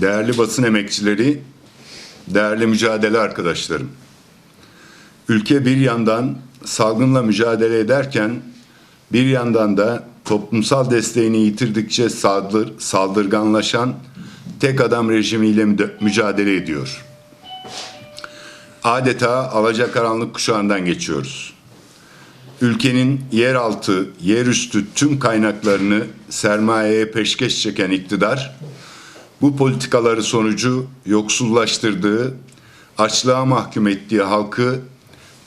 değerli basın emekçileri, değerli mücadele arkadaşlarım. Ülke bir yandan salgınla mücadele ederken bir yandan da toplumsal desteğini yitirdikçe saldır, saldırganlaşan tek adam rejimiyle mücadele ediyor. Adeta alacakaranlık kuşağından geçiyoruz. Ülkenin yeraltı, yerüstü tüm kaynaklarını sermayeye peşkeş çeken iktidar, bu politikaları sonucu yoksullaştırdığı, açlığa mahkum ettiği halkı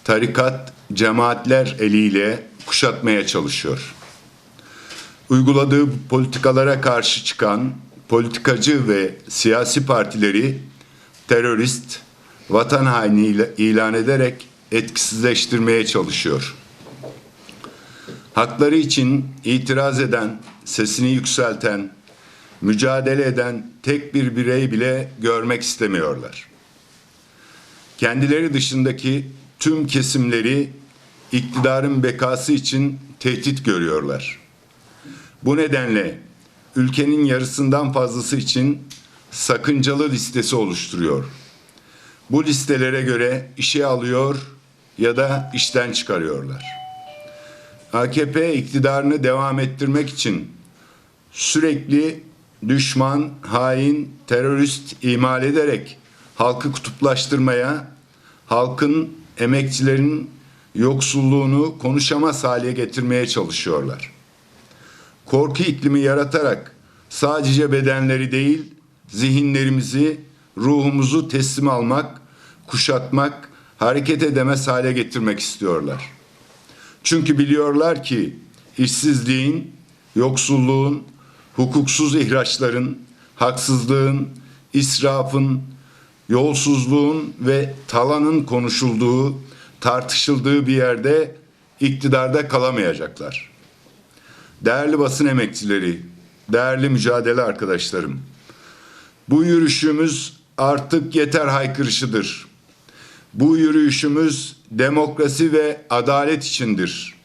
tarikat, cemaatler eliyle kuşatmaya çalışıyor. Uyguladığı politikalara karşı çıkan politikacı ve siyasi partileri terörist, vatan haini ilan ederek etkisizleştirmeye çalışıyor. Hakları için itiraz eden, sesini yükselten, mücadele eden tek bir birey bile görmek istemiyorlar. Kendileri dışındaki tüm kesimleri iktidarın bekası için tehdit görüyorlar. Bu nedenle ülkenin yarısından fazlası için sakıncalı listesi oluşturuyor. Bu listelere göre işe alıyor ya da işten çıkarıyorlar. AKP iktidarını devam ettirmek için sürekli düşman, hain, terörist imal ederek halkı kutuplaştırmaya, halkın, emekçilerin yoksulluğunu konuşamaz hale getirmeye çalışıyorlar. Korku iklimi yaratarak sadece bedenleri değil, zihinlerimizi, ruhumuzu teslim almak, kuşatmak, hareket edemez hale getirmek istiyorlar. Çünkü biliyorlar ki işsizliğin, yoksulluğun, hukuksuz ihraçların, haksızlığın, israfın, yolsuzluğun ve talanın konuşulduğu, tartışıldığı bir yerde iktidarda kalamayacaklar. Değerli basın emekçileri, değerli mücadele arkadaşlarım, bu yürüyüşümüz artık yeter haykırışıdır. Bu yürüyüşümüz demokrasi ve adalet içindir.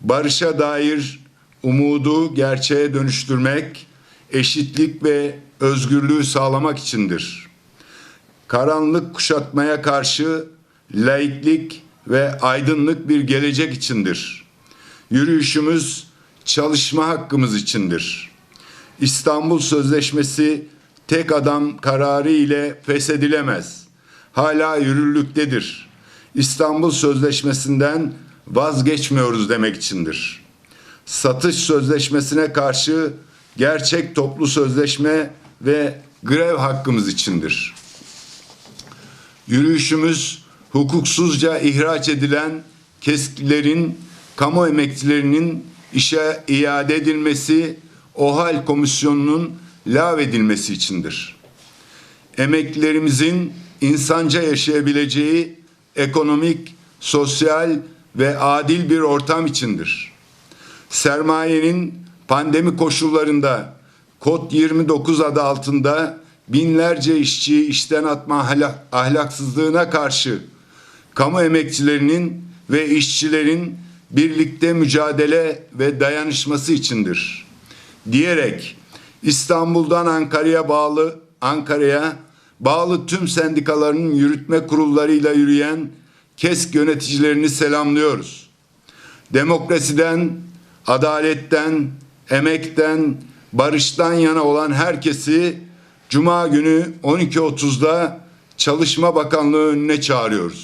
Barışa dair umudu gerçeğe dönüştürmek, eşitlik ve özgürlüğü sağlamak içindir. Karanlık kuşatmaya karşı laiklik ve aydınlık bir gelecek içindir. Yürüyüşümüz çalışma hakkımız içindir. İstanbul Sözleşmesi tek adam kararı ile feshedilemez. Hala yürürlüktedir. İstanbul Sözleşmesi'nden vazgeçmiyoruz demek içindir. Satış sözleşmesine karşı gerçek toplu sözleşme ve grev hakkımız içindir. Yürüyüşümüz hukuksuzca ihraç edilen keskilerin, kamu emekçilerinin işe iade edilmesi, OHAL komisyonunun lağvedilmesi içindir. Emeklilerimizin insanca yaşayabileceği ekonomik, sosyal ve adil bir ortam içindir. Sermayenin pandemi koşullarında Kod 29 adı altında binlerce işçiyi işten atma ahlak- ahlaksızlığına karşı kamu emekçilerinin ve işçilerin birlikte mücadele ve dayanışması içindir. Diyerek İstanbul'dan Ankara'ya bağlı Ankara'ya bağlı tüm sendikaların yürütme kurullarıyla yürüyen KESK yöneticilerini selamlıyoruz. Demokrasiden, adaletten, emekten, barıştan yana olan herkesi Cuma günü 12.30'da Çalışma Bakanlığı önüne çağırıyoruz.